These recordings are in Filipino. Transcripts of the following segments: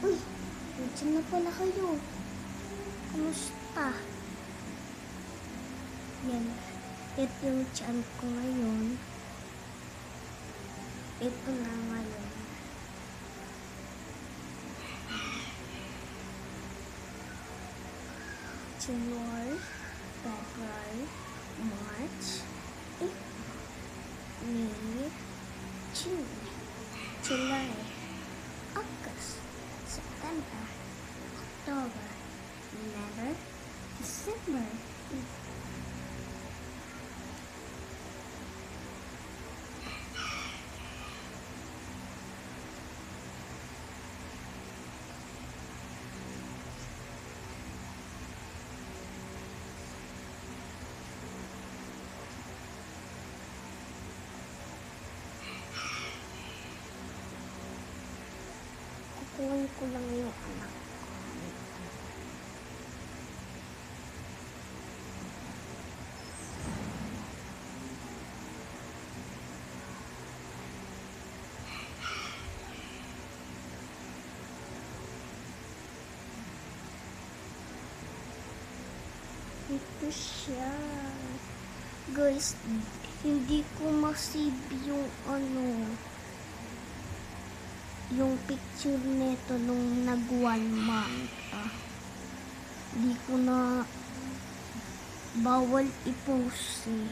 Uy, nandiyan na pala kayo. Kumusta? Yan. Ito yung chan ko ngayon. Ito na ngayon. January, February, March, April, May, June, July, August, September, October, November, December. Kukunin ko lang yung anak ko. Ito siya. Guys, hindi ko masave yung ano, yung picture nito nung nag one month. ah. Di ko na bawal i-post eh.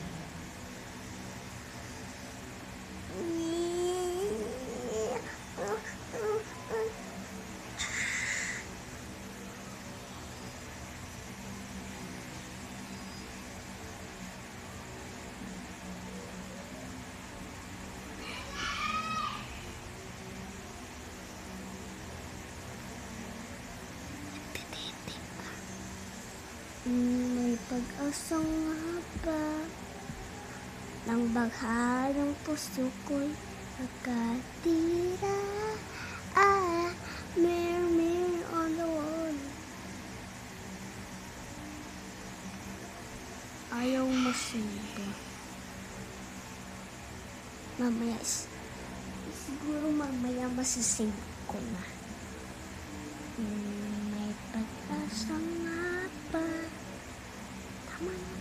May pag-asang haba ng bagha ng puso ko'y nakatira. Ah, mirror, mirror on the wall. Ayaw masiba. Mamaya, siguro mamaya masisave ko na. Hmm, Rahman.